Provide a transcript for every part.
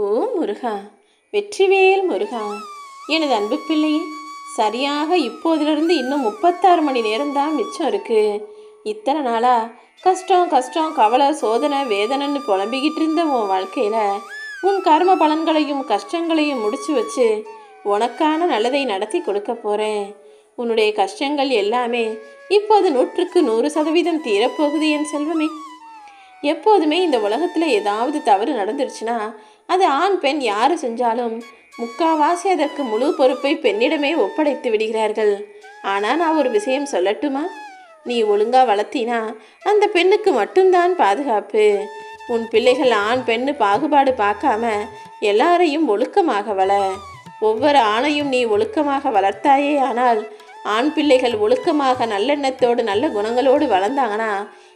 ஓ முருகா வெற்றிவேல் முருகா எனது அன்பு பிள்ளையே சரியாக இப்போதிலிருந்து இன்னும் முப்பத்தாறு மணி நேரம்தான் மிச்சம் இருக்கு. இத்தனை நாளா கஷ்டம் கஷ்டம் கவலை சோதனை வேதனைன்னு புலம்பிக்கிட்டு இருந்த உன் வாழ்க்கையில் உன் கர்ம பலன்களையும் கஷ்டங்களையும் முடிச்சு வச்சு உனக்கான நல்லதை நடத்தி கொடுக்க போகிறேன் உன்னுடைய கஷ்டங்கள் எல்லாமே இப்போது நூற்றுக்கு நூறு சதவீதம் தீரப்போகுது என் செல்வமே. எப்போதுமே இந்த உலகத்தில் ஏதாவது தவறு நடந்துருச்சுன்னா அது ஆண் பெண் யார் செஞ்சாலும் முக்காவாசி அதற்கு முழு பொறுப்பை பெண்ணிடமே ஒப்படைத்து விடுகிறார்கள். ஆனால் நான் ஒரு விஷயம் சொல்லட்டுமா? நீ ஒழுங்கா வளர்த்தினா அந்த பெண்ணுக்கு மட்டும்தான் பாதுகாப்பு. உன் பிள்ளைகள் ஆண் பெண்ணு பாகுபாடு பார்க்காம எல்லாரையும் ஒழுக்கமாக வள. ஒவ்வொரு ஆணையும் நீ ஒழுக்கமாக வளர்த்தாயே ஆனால் ஆண் பிள்ளைகள் ஒழுக்கமாக நல்லெண்ணத்தோடு நல்ல குணங்களோடு வளர்ந்தாங்கன்னா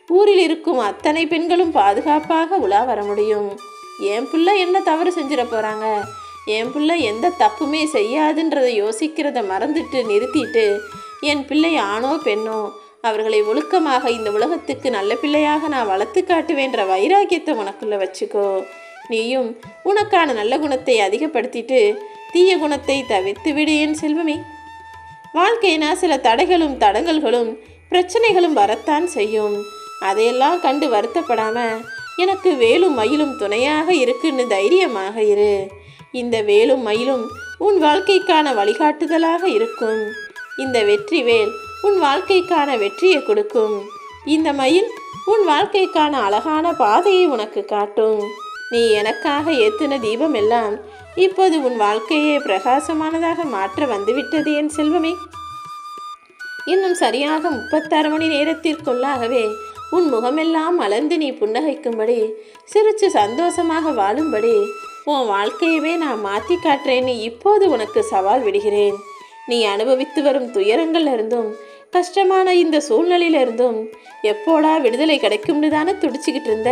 ஊரில் இருக்கும் அத்தனை பெண்களும் பாதுகாப்பாக உலா வர முடியும். என் பிள்ளை என்ன தவறு செஞ்சிட போகிறாங்க என் பிள்ளை எந்த தப்புமே செய்யாதுன்றதை யோசிக்கிறத மறந்துட்டு நிறுத்திட்டு என் பிள்ளை ஆணோ பெண்ணோ அவர்களை ஒழுக்கமாக இந்த உலகத்துக்கு நல்ல பிள்ளையாக நான் வளர்த்து காட்டுவேன்ற வைராக்கியத்தை உனக்குள்ள வச்சுக்கோ. நீயும் உனக்கான நல்ல குணத்தை அதிகப்படுத்திட்டு தீய குணத்தை தவிர்த்து விடு என் செல்வமே. வாழ்க்கைனா சில தடைகளும் தடங்கல்களும் பிரச்சனைகளும் வரத்தான் செய்யும். அதையெல்லாம் கண்டு வருத்தப்படாமல் எனக்கு வேலும் மயிலும் துணையாக இருக்குன்னு தைரியமாக இரு. இந்த வேலும் மயிலும் உன் வாழ்க்கைக்கான வழிகாட்டுதலாக இருக்கும். இந்த வெற்றி வேல் உன் வாழ்க்கைக்கான வெற்றியை கொடுக்கும். இந்த மயில் உன் வாழ்க்கைக்கான அழகான பாதையை உனக்கு காட்டும். நீ எனக்காக ஏத்தின தீபம் எல்லாம் இப்போது உன் வாழ்க்கையை பிரகாசமானதாக மாற்ற வந்துவிட்டது என் செல்வமே. இன்னும் சரியாக முப்பத்தாறு மணி நேரத்திற்குள்ளாகவே உன் முகமெல்லாம் மலர்ந்து நீ புன்னகைக்கும்படி சிரிச்சு சந்தோஷமாக வாழும்படி உன் வாழ்க்கையவே நான் மாற்றி காட்டுறேன்னு இப்போது உனக்கு சவால் விடுகிறேன். நீ அனுபவித்து வரும் துயரங்கள்லேருந்தும் கஷ்டமான இந்த சூழ்நிலையிலிருந்தும் எப்போடா விடுதலை கிடைக்கும்னு தானே துடிச்சுக்கிட்டு இருந்த?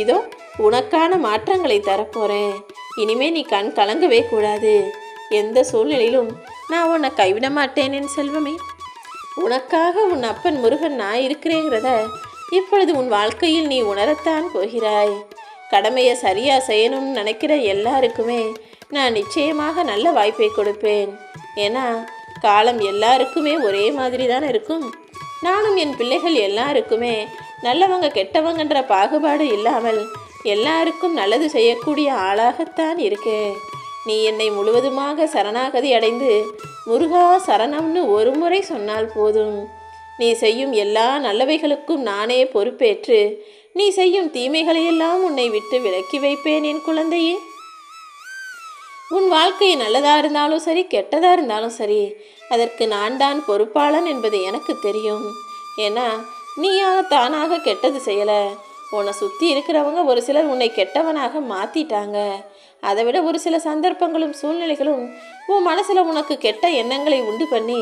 இதோ உனக்கான மாற்றங்களை தரப்போகிறேன் இனிமே நீ கண் கலங்கவே கூடாது. எந்த சூழ்நிலையிலும் நான் உன்னை கைவிட மாட்டேன் என் செல்வமே. உனக்காக உன் அப்பன் முருகன் நான் இருக்கிறேங்கிறத இப்பொழுது உன் வாழ்க்கையில் நீ உணரத்தான் போகிறாய். கடமையை சரியா செய்யணும்னு நினைக்கிற எல்லாருக்குமே நான் நிச்சயமாக நல்ல வாய்ப்பை கொடுப்பேன். ஏன்னா காலம் எல்லாருக்குமே ஒரே மாதிரி தானே இருக்கும். நானும் என் பிள்ளைகள் எல்லாருக்குமே நல்லவங்க கெட்டவங்கன்ற பாகுபாடு இல்லாமல் எல்லாருக்கும் நல்லது செய்யக்கூடிய ஆளாகத்தான் இருக்கேன். நீ என்னை முழுவதுமாக சரணாகதி அடைந்து முருகா சரணம்னு ஒரு முறை சொன்னால் போதும். நீ செய்யும் எல்லா நல்லவைகளுக்கும் நானே பொறுப்பேற்று நீ செய்யும் தீமைகளையெல்லாம் உன்னை விட்டு விலக்கி வைப்பேன் என் குழந்தையே. உன் வாழ்க்கை நல்லதா இருந்தாலும் சரி கெட்டதா இருந்தாலும் சரி அதற்கு நான் தான் பொறுப்பாளன் என்பது எனக்கு தெரியும். ஏன்னா நீயாக தானாக கெட்டது செய்யலை. உன்னை சுற்றி இருக்கிறவங்க ஒரு சிலர் உன்னை கெட்டவனாக மாற்றிட்டாங்க அதை விட ஒரு சில சந்தர்ப்பங்களும் சூழ்நிலைகளும் உன் மனசில் உனக்கு கெட்ட எண்ணங்களை உண்டு பண்ணி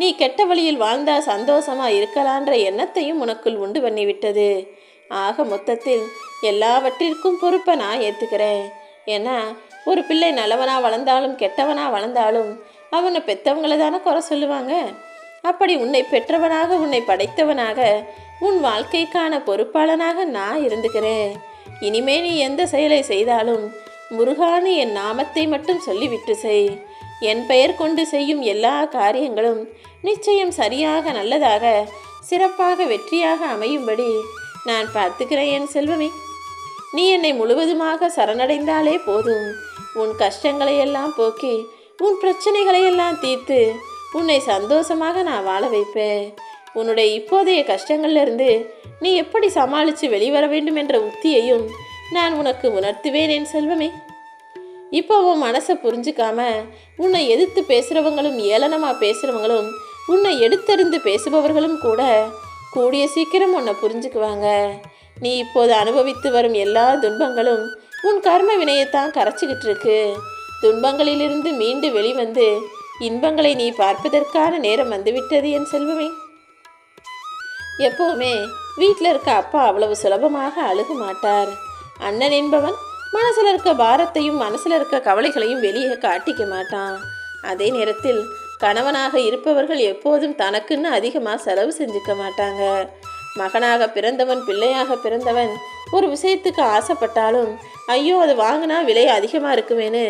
நீ கெட்ட வழியில் வாழ்ந்தா சந்தோஷமா இருக்கலான்ற எண்ணத்தையும் உனக்குள் உண்டு பண்ணிவிட்டது. ஆக மொத்தத்தில் எல்லாவற்றிற்கும் பொறுப்பை நான் ஏற்றுக்கிறேன் ஏன்னா ஒரு பிள்ளை நல்லவனாக வளர்ந்தாலும் கெட்டவனாக வளர்ந்தாலும் அவனை பெற்றவங்கள தானே குறை சொல்லுவாங்க? அப்படி உன்னை பெற்றவனாக உன்னை படைத்தவனாக உன் வாழ்க்கைக்கான பொறுப்பாளனாக நான் இருந்துக்கிறேன். இனிமே நீ எந்த செயலை செய்தாலும் முருகானு என் நாமத்தை மட்டும் சொல்லிவிட்டு செய். என் பெயர் கொண்டு செய்யும் எல்லா காரியங்களும் நிச்சயம் சரியாக நல்லதாக சிறப்பாக வெற்றியாக அமையும்படி நான் பார்த்துக்கிறேன் என் செல்வமே. நீ என்னை முழுவதுமாக சரணடைந்தாலே போதும். உன் கஷ்டங்களை எல்லாம் போக்கி உன் பிரச்சனைகளையெல்லாம் தீர்த்து உன்னை சந்தோஷமாக நான் வாழ வைப்பேன். உன்னுடைய இப்போதைய கஷ்டங்கள்ல இருந்து நீ எப்படி சமாளித்து வெளிவர வேண்டும் என்ற உத்தியையும் நான் உனக்கு உணர்த்துவேன் என் செல்வமே. இப்போ உன் மனசை புரிஞ்சுக்காம உன்னை எதிர்த்து பேசுகிறவங்களும் ஏளனமாக பேசுகிறவங்களும் உன்னை எடுத்தறிந்து பேசுபவர்களும் கூட கூடிய சீக்கிரம் உன்னை புரிஞ்சுக்குவாங்க. நீ இப்போது அனுபவித்து வரும் எல்லா துன்பங்களும் உன் கர்ம வினையைத்தான் கரைச்சிக்கிட்டு இருக்கு. துன்பங்களிலிருந்து மீண்டு வெளிவந்து இன்பங்களை நீ பார்ப்பதற்கான நேரம் வந்துவிட்டது என் செல்வமே. எப்போவுமே வீட்டில் இருக்க அப்பா அவ்வளவு சுலபமாக அழுக மாட்டார். அண்ணன் என்பவன் மனசில் இருக்க பாரத்தையும் மனசில் இருக்க கவலைகளையும் வெளியே காட்டிக்க மாட்டான். அதே நேரத்தில் கணவனாக இருப்பவர்கள் எப்போதும் தனக்குன்னு அதிகமாக செலவு செஞ்சுக்க மாட்டாங்க. மகனாக பிறந்தவன் பிள்ளையாக பிறந்தவன் ஒரு விஷயத்துக்கு ஆசைப்பட்டாலும் ஐயோ அது வாங்கினா விலை அதிகமாக இருக்குமேன்னு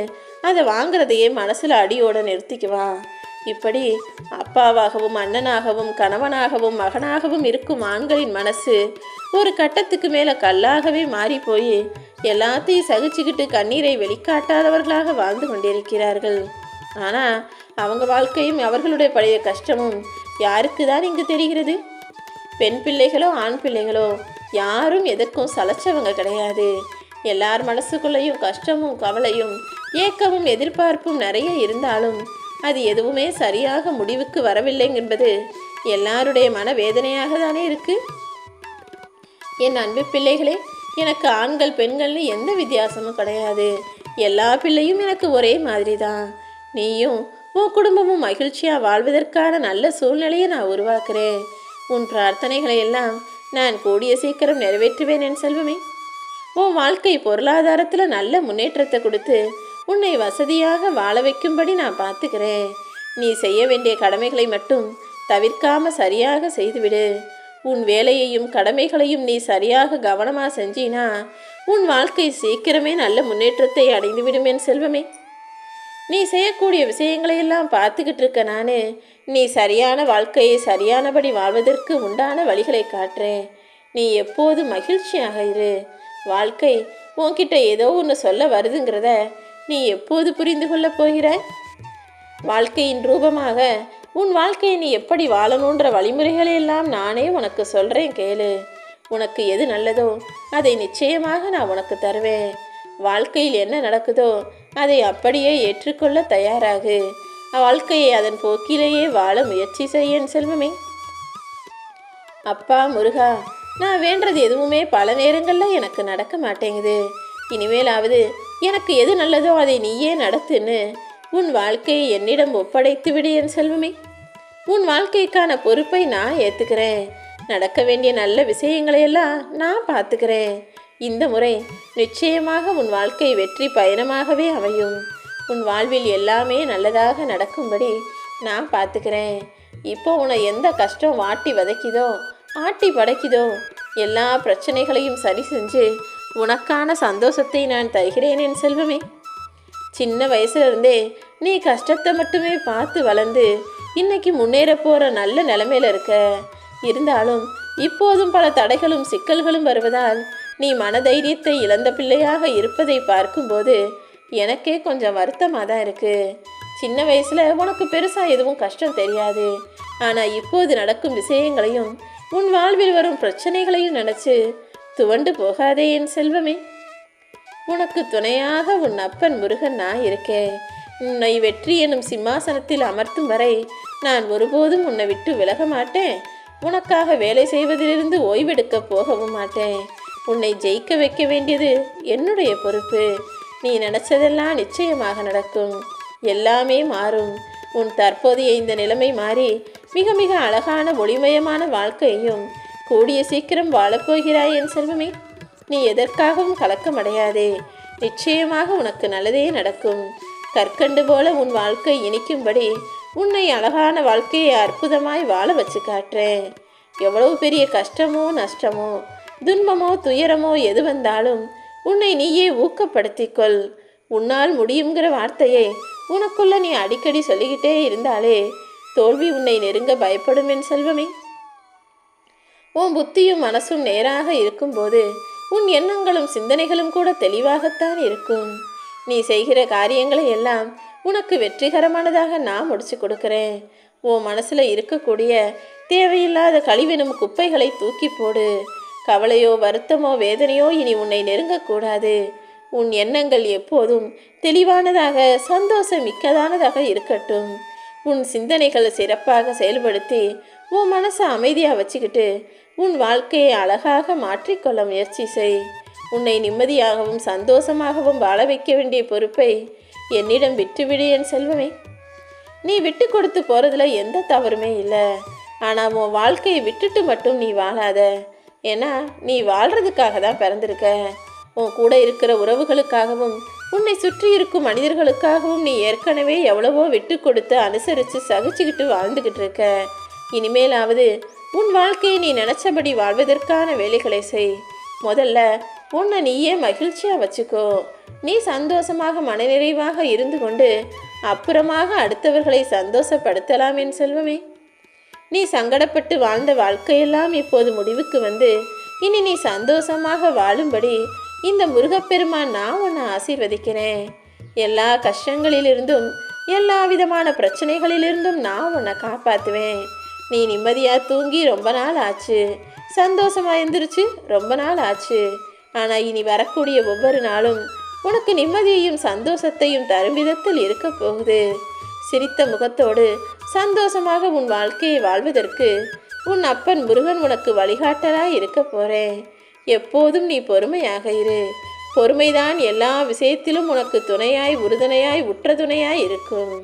அதை வாங்குறதையே மனசில் அடியோடு நிறுத்திக்குவான் இப்படி அப்பாவாகவும் அண்ணனாகவும் கணவனாகவும் மகனாகவும் இருக்கும் ஆண்களின் மனசு ஒரு கட்டத்துக்கு மேலே கல்லாகவே மாறி போய் எல்லாத்தையும் சகிச்சுக்கிட்டு கண்ணீரை வெளிக்காட்டாதவர்களாக வாழ்ந்து கொண்டிருக்கிறார்கள். ஆனால் அவங்க வாழ்க்கையும் அவர்களுடைய பழைய கஷ்டமும் யாருக்கு தான் இங்கு தெரிகிறது? பெண் பிள்ளைகளோ ஆண் பிள்ளைகளோ யாரும் எதற்கும் சலைச்சவங்க கிடையாது. எல்லார் மனசுக்குள்ளேயும் கஷ்டமும் கவலையும் ஏக்கமும் எதிர்பார்ப்பும் நிறைய இருந்தாலும் அது எதுவுமே சரியாக முடிவுக்கு வரவில்லை என்பது எல்லாருடைய மனவேதனையாக தானே இருக்கு? என் அன்பு பிள்ளைகளே எனக்கு ஆண்கள் பெண்கள்னு எந்த வித்தியாசமும் கிடையாது. எல்லா பிள்ளையும் எனக்கு ஒரே மாதிரி தான் நீயும் உன் குடும்பமும் மகிழ்ச்சியாக வாழ்வதற்கான நல்ல சூழ்நிலையை நான் உருவாக்குறேன். உன் பிரார்த்தனைகளை எல்லாம் நான் கூடிய சீக்கிரம் நிறைவேற்றுவேன் என் செல்வமே. உன் வாழ்க்கை பொருளாதாரத்தில் நல்ல முன்னேற்றத்தை கொடுத்து உன்னை வசதியாக வாழ வைக்கும்படி நான் பார்த்துக்கிறேன். நீ செய்ய வேண்டிய கடமைகளை மட்டும் தவிர்க்காம சரியாக செய்துவிடு. உன் வேலையையும் கடமைகளையும் நீ சரியாக கவனமாக செஞ்சினா உன் வாழ்க்கை சீக்கிரமே நல்ல முன்னேற்றத்தை அடைந்துவிடும் என் செல்வமே. நீ செய்யக்கூடிய விஷயங்களையெல்லாம் பார்த்துக்கிட்டு இருக்க நான். நீ சரியான வாழ்க்கையை சரியானபடி வாழ்வதற்கு உண்டான வழிகளை காட்டுறேன் நீ எப்போது மகிழ்ச்சியாக இரு. வாழ்க்கை உன்கிட்ட ஏதோ ஒன்று சொல்ல வருதுங்கிறத நீ எப்போது புரிந்து கொள்ளப் போகிற வாழ்க்கையின் ரூபமாக உன் வாழ்க்கையை நீ எப்படி வாழணுன்ற வழிமுறைகளை எல்லாம் நானே உனக்கு சொல்கிறேன் கேளு. உனக்கு எது நல்லதோ அதை நிச்சயமாக நான் உனக்கு தருவேன். வாழ்க்கையில் என்ன நடக்குதோ அதை அப்படியே ஏற்றுக்கொள்ள தயாராகு. வாழ்க்கையை அதன் போக்கிலேயே வாழ முயற்சி செய்யன் செல்வமே. அப்பா முருகா நான் வேண்டது எதுவுமே பல நேரங்களில் எனக்கு நடக்க மாட்டேங்குது. இனிமேலாவது எனக்கு எது நல்லதோ அதை நீயே நடத்துன்னு. உன் வாழ்க்கையை என்னிடம் ஒப்படைத்து விடு என் செல்வமே. உன் வாழ்க்கைக்கான பொறுப்பை நான் ஏற்றுக்கிறேன் நடக்க வேண்டிய நல்ல விஷயங்களையெல்லாம் நான் பார்த்துக்கிறேன். இந்த முறை நிச்சயமாக உன் வாழ்க்கை வெற்றி பயணமாகவே அமையும். உன் வாழ்வில் எல்லாமே நல்லதாக நடக்கும்படி நான் பார்த்துக்கிறேன். இப்போ உன்னை எந்த கஷ்டம் வாட்டி வதைக்குதோ ஆட்டி படைக்குதோ எல்லா பிரச்சனைகளையும் சரி செஞ்சு உனக்கான சந்தோஷத்தை நான் தருகிறேன் என் செல்வமே. சின்ன வயசுல இருந்தே நீ கஷ்டத்தை மட்டுமே பார்த்து வளர்ந்து இன்னைக்கு முன்னேற போற நல்ல நிலைமையில இருக்க. இருந்தாலும் இப்போதும் பல தடைகளும் சிக்கல்களும் வருவதால் நீ மனதைரியத்தை இழந்த பிள்ளையாக இருப்பதை பார்க்கும்போது எனக்கே கொஞ்சம் வருத்தமாக தான் இருக்குது சின்ன வயசில் உனக்கு பெருசாக எதுவும் கஷ்டம் தெரியாது. ஆனால் இப்போது நடக்கும் விஷயங்களையும் உன் வாழ்வில் வரும் பிரச்சனைகளையும் நினச்சி துவண்டு போகாதே என் செல்வமே. உனக்கு துணையாக உன் அப்பன் முருகன் நான் இருக்கேன். உன்னை வெற்றி எனும் சிம்மாசனத்தில் அமர்த்தும் வரை நான் ஒருபோதும் உன்னை விட்டு விலக மாட்டேன். உனக்காக வேலை செய்வதிலிருந்து ஓய்வெடுக்க போகவும் மாட்டேன். உன்னை ஜெயிக்க வைக்க வேண்டியது என்னுடைய பொறுப்பு. நீ நினைச்சதெல்லாம் நிச்சயமாக நடக்கும். எல்லாமே மாறும். உன் தற்போதைய இந்த நிலைமை மாறி மிக மிக அழகான ஒளிமயமான வாழ்க்கையையும் கூடிய சீக்கிரம் வாழப்போகிறாய் என் செல்வமே. நீ எதற்காகவும் கலக்கமடையாதே. நிச்சயமாக உனக்கு நல்லதே நடக்கும். கற்கண்டு போல உன் வாழ்க்கை இனிக்கும்படி உன்னை அழகான வாழ்க்கையை அற்புதமாய் வாழ வச்சு காட்டுறேன் எவ்வளவு பெரிய கஷ்டமோ நஷ்டமோ துன்பமோ துயரமோ எது வந்தாலும் உன்னை நீயே ஊக்கப்படுத்திக்கொள் உன்னால் முடியுங்கிற வார்த்தையை உனக்குள்ள நீ அடிக்கடி சொல்லிக்கிட்டே இருந்தாலே தோல்வி உன்னை நெருங்க பயப்படும் என் செல்வமே. உன் புத்தியும் மனசும் நேராக இருக்கும்போது உன் எண்ணங்களும் சிந்தனைகளும் கூட தெளிவாகத்தான் இருக்கும். நீ செய்கிற காரியங்களை எல்லாம் உனக்கு வெற்றிகரமானதாக நான் முடிச்சு கொடுக்குறேன். உன் மனசில் இருக்கக்கூடிய தேவையில்லாத கழிவெனும் குப்பைகளை தூக்கி போடு. கவலையோ வருத்தமோ வேதனையோ இனி உன்னை நெருங்கக்கூடாது. உன் எண்ணங்கள் எப்போதும் தெளிவானதாக சந்தோஷம் மிக்கதானதாக இருக்கட்டும். உன் சிந்தனைகளை சிறப்பாக செயல்படுத்தி உன் மனசை அமைதியாக வச்சுக்கிட்டு உன் வாழ்க்கையை அழகாக மாற்றிக்கொள்ள முயற்சி செய். உன்னை நிம்மதியாகவும் சந்தோஷமாகவும் வாழ வைக்க வேண்டிய பொறுப்பை என்னிடம் விட்டுவிடு என் செல்வமே. நீ விட்டு கொடுத்து போகிறதுல எந்த தவறுமே இல்லை. ஆனால் உன் வாழ்க்கையை விட்டுட்டு மட்டும் நீ வாழாத. ஏன்னா நீ வாழ்கிறதுக்காக தான் பிறந்திருக்க. உன் கூட இருக்கிற உறவுகளுக்காகவும் உன்னை சுற்றி இருக்கும் மனிதர்களுக்காகவும் நீ ஏற்கனவே எவ்வளவோ விட்டு கொடுத்து அனுசரித்து சகிச்சுக்கிட்டு வாழ்ந்துக்கிட்டு இருக்க. இனிமேலாவது உன் வாழ்க்கையை நீ நினச்சபடி வாழ்வதற்கான வேலைகளை செய். முதல்ல உன்னை நீயே மகிழ்ச்சியாக வச்சுக்கோ. நீ சந்தோஷமாக மனநிறைவாக இருந்து கொண்டு அப்புறமாக அடுத்தவர்களை சந்தோஷப்படுத்தலாம் என் செல்வமே. நீ சங்கடப்பட்டு வாழ்ந்த வாழ்க்கையெல்லாம் இப்போது முடிவுக்கு வந்து இனி நீ சந்தோஷமாக வாழும்படி இந்த முருகப்பெருமான் நான் உன்னை ஆசீர்வதிக்கிறேன். எல்லா கஷ்டங்களிலிருந்தும் எல்லா விதமான பிரச்சனைகளிலிருந்தும் நான் உன்னை காப்பாற்றுவேன் நீ நிம்மதியாக தூங்கி ரொம்ப நாள் ஆச்சு. சந்தோஷமா எந்திரிச்சு ரொம்ப நாள் ஆச்சு. ஆனால் இனி வரக்கூடிய ஒவ்வொரு நாளும் உனக்கு நிம்மதியையும் சந்தோஷத்தையும் தரும் விதத்தில் இருக்க போகுது. சிரித்த முகத்தோடு சந்தோஷமாக உன் வாழ்க்கையை வாழ்வதற்கு உன் அப்பன் முருகன் உனக்கு வழிகாட்டலாய் இருக்க போகிறேன் எப்போதும் நீ பொறுமையாக இரு. பொறுமைதான் எல்லா விஷயத்திலும் உனக்கு துணையாய் உறுதுணையாய் உற்ற துணையாய் இருக்கும்.